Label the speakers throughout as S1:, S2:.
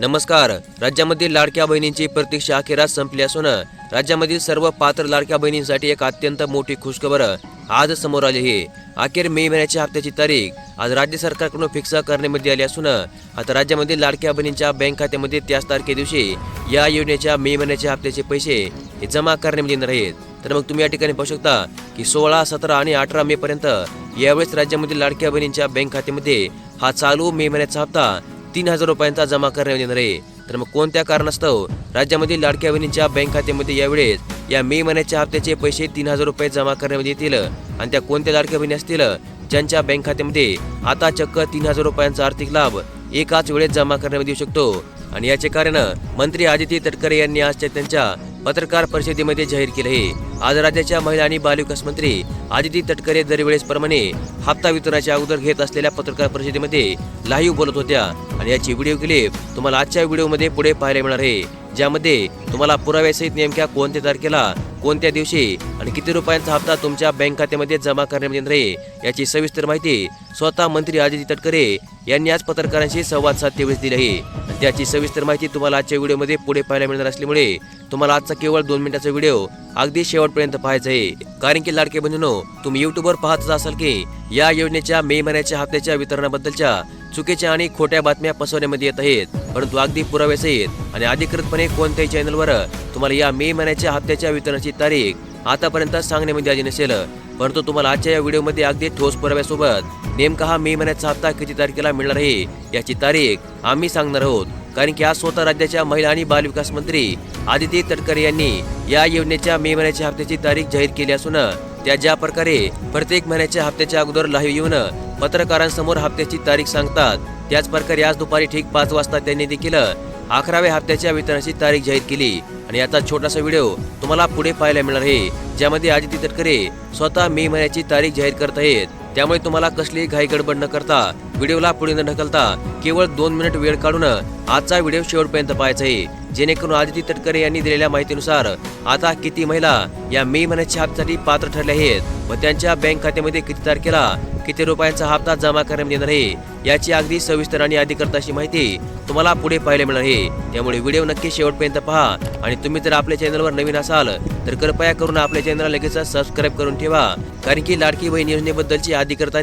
S1: नमस्कार. राज्यामधील लाडक्या बहिणींची प्रतीक्षा अखेरात संपली असून राज्यामधील सर्व पात्र लाडक्या बहिणींसाठी एक अत्यंत मोठी खुशखबर आज समोर आली आहे. अखेर मे महिन्याच्या हप्त्याची तारीख आज राज्य सरकारकडून फिक्स करण्यामध्ये आली असून आता राज्यामधील लाडक्या बहिणींच्या बँक खात्यामध्ये त्याच तारखे दिवशी या योजनेच्या मे महिन्याच्या हप्त्याचे पैसे हे जमा करण्यामध्ये येणार आहेत. तर मग तुम्ही या ठिकाणी पाहू शकता की सोळा सतरा आणि अठरा मे पर्यंत यावेळेस राज्यामधील लाडक्या बहिणींच्या बँक खात्यामध्ये हा चालू मे महिन्याचा हप्ता तीन हजार रुपयांचा जमा करण्यात येणार आहे. तर मग कोणत्या कारणास्तव राज्यामधील लाडक्या बहिणींच्या बँक खात्यामध्ये यावेळेस या मे महिन्याच्या हप्त्याचे पैसे तीन हजार रुपये जमा करण्यात येतील? आणि त्या कोणत्या लाडक्या बहिणी असतील? ज्यांच्या बँक खात्यामध्ये आता चक्क तीन हजार रुपयांचा आर्थिक लाभ एकाच वेळेत जमा करण्यात येऊ शकतो. आणि याचे कारण मंत्री आदित्य तटकरे यांनी आजच्या त्यांच्या पत्रकार परिषदेमध्ये जाहीर केले आहे. आज राज्याच्या महिला आणि बालविकास मंत्री आदिती तटकरे दरवेळेस प्रमाणे हप्ता वितरणाच्या अगोदर घेत असलेल्या पत्रकार परिषदेमध्ये लाईव्ह बोलत होत्या. आणि याची व्हिडिओ क्लिप तुम्हाला आजच्या व्हिडिओमध्ये पुढे पाहायला मिळणार आहे. ज्यामध्ये तुम्हाला पुराव्यासहित नेमक्या कोणत्या तारखेला कोणत्या दिवशी आणि किती रुपयांचा हप्ता तुमच्या बँक खात्यामध्ये जमा करण्यात येणार आहे याची सविस्तर माहिती स्वतः मंत्री आदिती तटकरे यांनी आज पत्रकारांशी संवाद साधतेवेळेस दिली आहे. त्याची सविस्तर माहिती तुम्हाला आजच्या व्हिडिओमध्ये पुढे पाहायला मिळणार असल्यामुळे तुम्हाला आजचा केवळ दोन मिनिटाचा व्हिडिओ अगदी शेवटपर्यंत पाहायचा आहे. कारण की लाडके बंधूनो तुम्ही युट्यूबवर पाहतच असाल की या योजनेच्या मे महिन्याच्या हप्त्याच्या वितरणाबद्दलच्या चुकीच्या आणि खोट्या बातम्या पसरवण्यामध्ये येत आहेत. परंतु अगदी पुराव्यासहित आणि अधिकृतपणे कोणत्याही चॅनलवर तुम्हाला या मे महिन्याच्या हप्त्याच्या वितरणाची तारीख आतापर्यंत सांगण्यामध्ये आली नसेल. परंतु तुम्हाला आजच्या या व्हिडिओमध्ये अगदी ठोस पुराव्यासोबत नेमका हा मे महिन्याचा हप्ता किती तारखेला मिळणार आहे याची तारीख आम्ही सांगणार आहोत. कारण की आज स्वतः राज्याच्या महिला आणि बालविकास मंत्री आदिती तटकरे यांनी या योजनेच्या मे महिन्याच्या हप्त्याची तारीख जाहीर केली असून त्या ज्या प्रकारे प्रत्येक महिन्याच्या हप्त्याच्या अगोदर लाईव्ह येऊन पत्रकारांसमोर हप्त्याची तारीख सांगतात त्याच प्रकारे आज दुपारी ठीक पाच वाजता त्यांनी देखील अकराव्या हप्त्याच्या वितरणाची तारीख जाहीर केली. आणि याचा छोटासा व्हिडिओ तुम्हाला पुढे पाहायला मिळणार आहे ज्यामध्ये आदिती तटकरे स्वतः मे महिन्याची तारीख जाहीर करत आहेत. त्यामुळे तुम्हाला कसलीही घाई गडबड न करता व्हिडिओला पुढे न ढकलता केवळ दोन मिनिट वेळ काढून आजचा व्हिडिओ शेवटपर्यंत पाहायचा आहे जेणेकरून आदिती तटकरे यांनी दिलेल्या माहितीनुसार आता किती महिला या मे महिन्याच्या हप्त्यासाठी पात्र ठरल्या आहेत व त्यांच्या बँक खात्यामध्ये किती तारखेला किती रुपयांचा हप्ता जमा करण्यात येणार आहे याची अगदी सविस्तर आणि अधिकृत अशी माहिती तुम्हाला पुढे पाहायला मिळणार आहे. त्यामुळे व्हिडिओ नक्की शेवटपर्यंत पहा आणि तुम्ही जर आपल्या चॅनलवर नवीन असाल तर कृपया करून आपल्या चॅनलला लगेच सबस्क्राईब करून ठेवा. कारण की लाडकी बहीण योजनेबद्दलची अधिकृत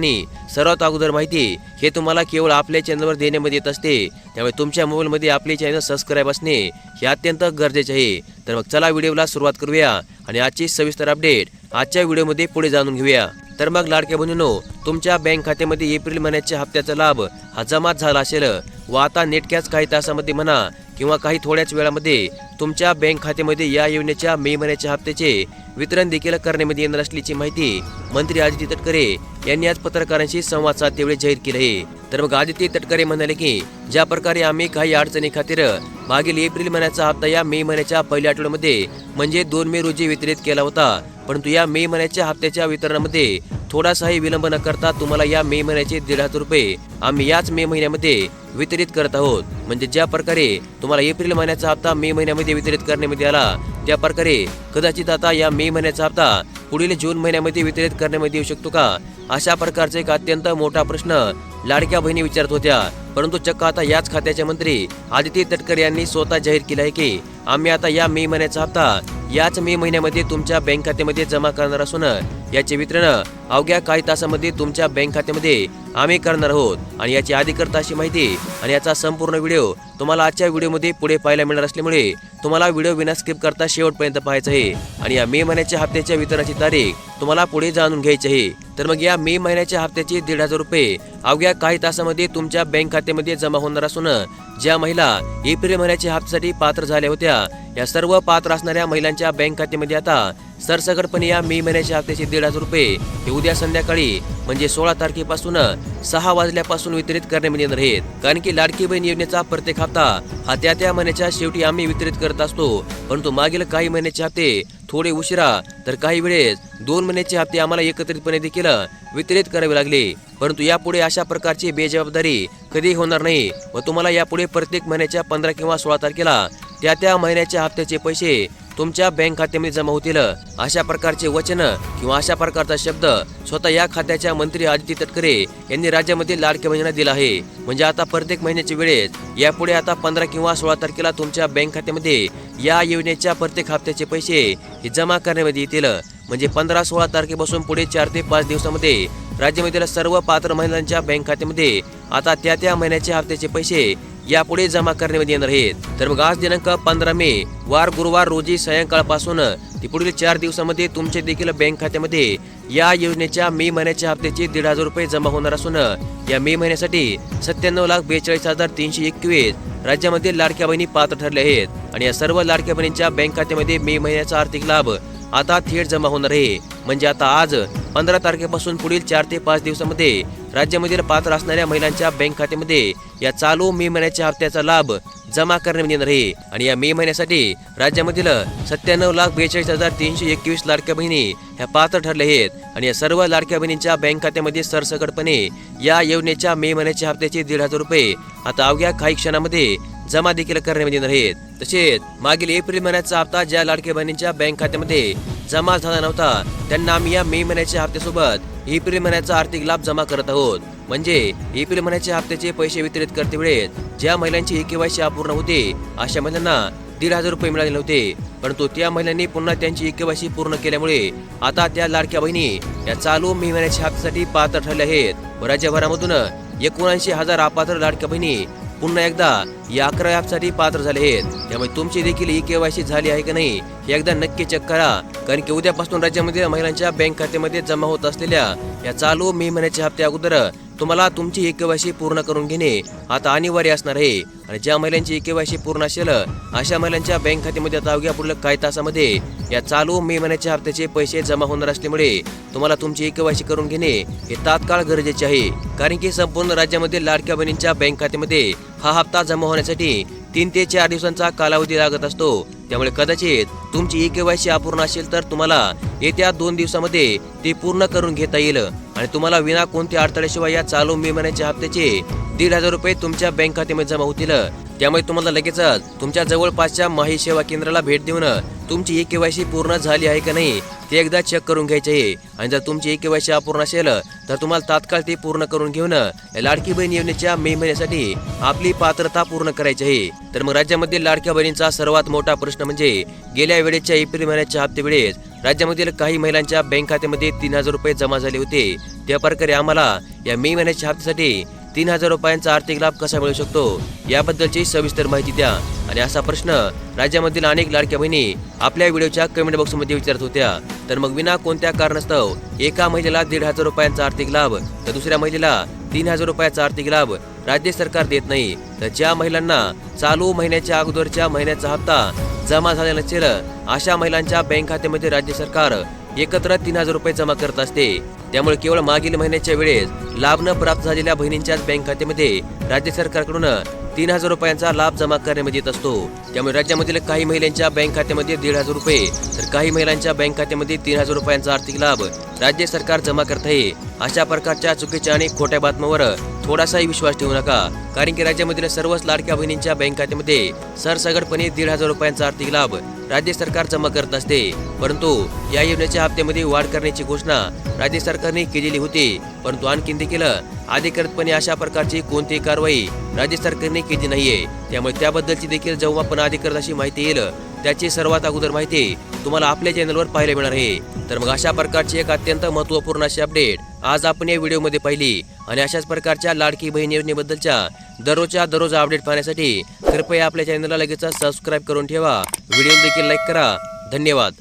S1: सर्वात अगोदर माहिती हे तुम्हाला केवळ आपल्या चॅनलवर देण्यामध्ये येत असते. त्यामुळे तुमच्या मोबाईलमध्ये आपले चॅनल सबस्क्राईब असणे हे अत्यंत गरजेचे आहे. तर मग चला व्हिडिओला सुरुवात करूया आणि आजची सविस्तर अपडेट आजच्या व्हिडिओमध्ये पुढे जाणून घेऊया. तर मग लाडक्या बहिणीनो तुमच्या बँक खात्यामध्ये एप्रिल महिन्याच्या हप्त्याचा लाभ हा जमा झाला असेल. व आता नेटक्याच काही तासामध्ये म्हणा किंवा काही थोड्याच वेळामध्ये तुमच्या बँक खात्यामध्ये या योजनेच्या मे महिन्याच्या हप्त्याचे वितरण देखील करण्यामध्ये येणार असल्याची माहिती मंत्री आदित्य तटकरे यांनी आज पत्रकारांशी संवाद साधतेवेळी जाहीर केले आहे. तर मग आदित्य तटकरे म्हणाले की ज्या प्रकारे आम्ही काही अडचणी खातीर मागील एप्रिल महिन्याचा हप्ता या मे महिन्याच्या पहिल्या आठवड्यामध्ये म्हणजे दोन मे रोजी वितरित केला होता परंतु या मे महिन्याच्या हप्त्याच्या वितरणामध्ये थोडासाही विलंब न करता तुम्हाला या मे महिन्याचे दीड हजार रुपये आम्ही याच मे महिन्यामध्ये वितरित करत आहोत. म्हणजे ज्या प्रकारे तुम्हाला एप्रिल महिन्याचा हप्ता मे महिन्यामध्ये वितरित करण्यामध्ये आला त्या प्रकारे कदाचित आता या मे महिन्याचा हप्ता पुढील जून महिन्यामध्ये वितरित करण्यामध्ये येऊ शकतो का? अशा प्रकारचा एक अत्यंत मोठा प्रश्न लाडक्या बहिणी विचारत होत्या. परंतु चक्क आता याच खात्याचे मंत्री आदित्य तटकर यांनी स्वतः जाहीर केलं आहे की आम्ही आता या मे महिन्याचा हप्ता याच मे महिन्यामध्ये तुमच्या बँक खात्यामध्ये जमा करणार असून याचे वितरण अवघ्या काही तासामध्ये तुमच्या बँक खात्यामध्ये आम्ही करणार आहोत. आणि याची अधिकृत अशी माहिती आणि याचा संपूर्ण व्हिडिओ तुम्हाला आजच्या व्हिडिओमध्ये पुढे पाहायला मिळणार असल्यामुळे तुम्हाला व्हिडिओ विना स्किप करता शेवटपर्यंत पाहायचं आहे. आणि या मे महिन्याच्या हप्त्याच्या वितरणाची तारीख तुम्हाला पुढे जाणून घ्यायची आहे. तर मग या मे महिन्याच्या हप्त्याचे दीड हजार रुपये अवघ्या काही तासामध्ये तुमच्या बँक खात्यामध्ये जमा होणार असून ज्या महिला एप्रिल महिन्याच्या हप्त्यासाठी पात्र झाल्या होत्या या सर्व पात्र असणाऱ्या महिलांच्या बँक खात्यामध्ये आता सरसकटपणे या मे महिन्याच्या हप्त्याचे दीड हजार रुपये हे उद्या संध्याकाळी म्हणजे सोळा तारखेपासून सहा वाजल्यापासून वितरित करण्यात येणार आहेत. कारण की लाडकी बहीण योजनेचा प्रत्येक हप्ता हा त्या त्या महिन्याच्या शेवटी आम्ही वितरित करत असतो. परंतु मागील काही महिन्याचे हप्ते थोडे उशिरा तर काही वेळेस दोन महिन्याचे हप्ते आम्हाला एकत्रितपणे देखील वितरित करावे लागले. परंतु यापुढे अशा प्रकारची बेजबाबदारी कधी होणार नाही व तुम्हाला यापुढे प्रत्येक महिन्याच्या पंधरा किंवा सोळा तारखेला त्या त्या महिन्याच्या हप्त्याचे पैसे तुमच्या बँक खात्यामध्ये जमा होतील. अशा प्रकारचे वचन किंवा अशा प्रकारचा शब्द स्वतः या खात्याच्या मंत्री आदित्य तटकरे यांनी राज्यामध्ये लाडक्या बहिणींना दिला आहे. म्हणजे आता प्रत्येक महिन्याच्या वेळेत यापुढे आता पंधरा किंवा सोळा तारखेला तुमच्या बँक खात्यामध्ये या योजनेच्या प्रत्येक हप्त्याचे पैसे हे जमा करण्यामध्ये येतील. म्हणजे पंधरा सोळा तारखेपासून पुढे चार ते पाच दिवसामध्ये राज्यामधील सर्व पात्र महिलांच्या बँक खात्यामध्ये आता त्या त्या महिन्याच्या हप्त्याचे पैसे यापुढे जमा करण्यामध्ये येणार आहेत. तर मग आज दिनांक पंधरा मे वार गुरुवार रोजी सायंकाळपासून ते पुढील चार दिवसामध्ये तुमचे देखील बँक खात्यामध्ये या योजनेच्या मे महिन्याच्या हप्त्याचे दीड हजार रुपये जमा होणार असून या मे महिन्यासाठी सत्त्याण्णव लाख बेचाळीस हजार तीनशे एकवीस राज्यामध्ये लाडक्या बहिणी पात्र ठरले आहेत. आणि या सर्व लाडक्या बहिणींच्या बँक खात्यामध्ये मे महिन्याचा आर्थिक लाभ आता थेट जमा होणार आहे. म्हणजे आता आज पंधरा तारखेपासून पुढील चार ते पाच दिवसामध्ये राज्यामधील पात्र असणाऱ्या महिलांच्या बँक खात्यामध्ये या चालू मे महिन्याच्या हप्त्याचा लाभ जमा करण्यात येणार आहे. आणि या मे महिन्यासाठी राज्यामधील सत्त्याण्णव लाख बेचाळीस हजार तीनशे एकवीस लाडक्या बहिणी ह्या पात्र ठरल्या आहेत. आणि या सर्व लाडक्या बहिणींच्या बँक खात्यामध्ये सरसकटपणे या योजनेच्या मे महिन्याच्या हप्त्याचे दीड हजार रुपये आता अवघ्या काही क्षणामध्ये जमा देखील करण्यात येणार आहेत. तसेच मागील एप्रिल महिन्याचा हप्ता ज्या लाडक्या बहिणींच्या बँक खात्यामध्ये जमा झाला नव्हता त्यांना आम्ही या मे महिन्याच्या हप्त्यासोबत एप्रिल महिन्याचा आर्थिक लाभ जमा करत आहोत. म्हणजे एप्रिल महिन्याच्या हप्त्याचे पैसे वितरित करते वेळेत ज्या महिलांची केवायसी अपूर्ण होते अशा महिलांना दीड हजार रुपये मिळाले नव्हते परंतु त्या महिलांनी पुन्हा त्यांची केवायसी पूर्ण केल्यामुळे आता त्या लाडक्या बहिणी या चालू मे महिन्याच्या हप्त्यासाठी पात्र ठरल्या आहेत. राज्यभरामधून एकोणऐंशी हजार अपात्र लाडक्या बहिणी पुन्हा एकदा या अकरा ॲपसाठी पात्र झाले आहेत. त्यामुळे तुमची देखील ई केवायसी झाली आहे की नाही हे एकदा नक्की चेक करा. कारण की उद्यापासून राज्यामध्ये महिलांच्या बँक खात्यामध्ये जमा होत असलेल्या या चालू मे महिन्याच्या हप्त्या अगोदर तुम्हाला तुमची एकेवायसी पूर्ण करून घेणे आता अनिवार्य असणार आहे. आणि ज्या महिलांची एकेवायसी पूर्ण असेल अशा महिलांच्या बँक खात्यामध्ये आता अवघ्या पुढील काही तासामध्ये या चालू मे महिन्याच्या हप्त्याचे पैसे जमा होणार असल्यामुळे तुम्हाला तुमची एकेवायसी करून घेणे हे तात्काळ गरजेचे आहे. कारण की संपूर्ण राज्यामध्ये लाडक्या बहिणींच्या बँक खात्यामध्ये हा हप्ता जमा होण्यासाठी तीन ते चार दिवसांचा कालावधी लागत असतो. त्यामुळे कदाचित तुमची ई केवायसी अपूर्ण असेल तर तुम्हाला येत्या दोन दिवसामध्ये ते पूर्ण करून घेता येईल. आणि तुम्हाला विना कोणत्या अडथळ्याशिवाय या चालू मे महिन्याच्या हप्त्याचे दीड हजार रुपये तुमच्या बँक खात्यामध्ये जमा होतील. त्यामुळे तुम्हाला लगेचच. तुमच्या जवळपासच्या माही सेवा केंद्राला भेट देऊन तुमची ई केवायसी पूर्ण झाली आहे का नाही ते एकदा चेक करून घ्यायचे आहे. आणि जर तुमची ई केवायसी अपूर्ण असेल तर तुम्हाला तात्काळ ते पूर्ण करून घेऊन या लाडकी बहीण योजनेच्या मे महिन्यासाठी आपली पात्रता पूर्ण करायची आहे. तर मग राज्यामध्ये लाडक्या बहिणींचा सर्वात मोठा प्रश्न म्हणजे गेल्या वेळेच्या एप्रिल महिन्याच्या हप्ते वेळेस राज्यामधील काही महिलांच्या बँक खात्यामध्ये तीन हजार रुपये जमा झाले होते. त्या प्रकारे आम्हाला या मे महिन्याच्या हप्त्यासाठी तीन हजार रुपयांचा आर्थिक लाभ कसा मिळू शकतो? याबद्दलची सविस्तर माहिती द्या. आणि असा प्रश्न राज्यामधील अनेक लाडक्या बहिणी आपल्या व्हिडिओच्या कमेंट बॉक्समध्ये विचारत होत्या. तर मग विना कोणत्या कारणास्तव एका महिलेला दीड हजार रुपयांचा आर्थिक लाभ तर दुसऱ्या महिलेला तीन हजार रुपयाचा आर्थिक लाभ राज्य सरकार देत नाही. तर ज्या महिलांना चालू महिन्याच्या अगोदरच्या महिन्याचा हप्ता जमा झाला नसेल अशा महिलांच्या बँक खात्यामध्ये राज्य सरकार एकत्र तीन हजार रुपये जमा करत असते. त्यामुळे केवळ मागील महिन्याच्या वेळेस लाभ न प्राप्त झालेल्या बहिणींच्याच बँक खात्यामध्ये राज्य सरकारकडून तीन हजार रुपयांचा लाभ जमा करण्यामध्ये येत असतो. त्यामुळे राज्यामधील काही महिलांच्या बँक खात्यामध्ये दीड हजार रुपये तर काही महिलांच्या बँक खात्यामध्ये तीन हजार रुपयांचा आर्थिक लाभ राज्य सरकार जमा करत आहे. अशा प्रकारच्या चुकीच्या आणि खोट्या बातम्यावर थोडासाही विश्वास ठेवू नका कारण की राज्यामधील सर्वच लाडक्या बहिणींच्या बँक खात्यामध्ये सरसगटपणे दीड हजार रुपयांचा आर्थिक लाभ राज्य सरकार जमा करत असते. परंतु या योजनेच्या हप्त्यामध्ये वाढ करण्याची घोषणा राज्य सरकारने केलेली होती परंतु आणखीन देखील अधिकृतपणे अशा प्रकारची कोणतीही कारवाई राज्य सरकारने केली नाहीये. त्यामुळे त्याबद्दलची देखील जेव्हा पण अधिकरणाची माहिती येईल त्याची सर्वात अगोदर माहिती तुम्हाला आपल्या चॅनलवर पाहायला मिळणार आहे. तर मग अशा प्रकारची एक अत्यंत महत्त्वपूर्ण अशी अपडेट आज आपण या व्हिडिओमध्ये पाहिली. आणि अशाच प्रकारच्या लाडकी बहीण योजनेबद्दलच्या दररोजच्या दररोज अपडेट पाहण्यासाठी कृपया आपल्या चॅनलला लगेच सबस्क्राईब करून ठेवा. व्हिडिओ देखील लाईक करा. धन्यवाद.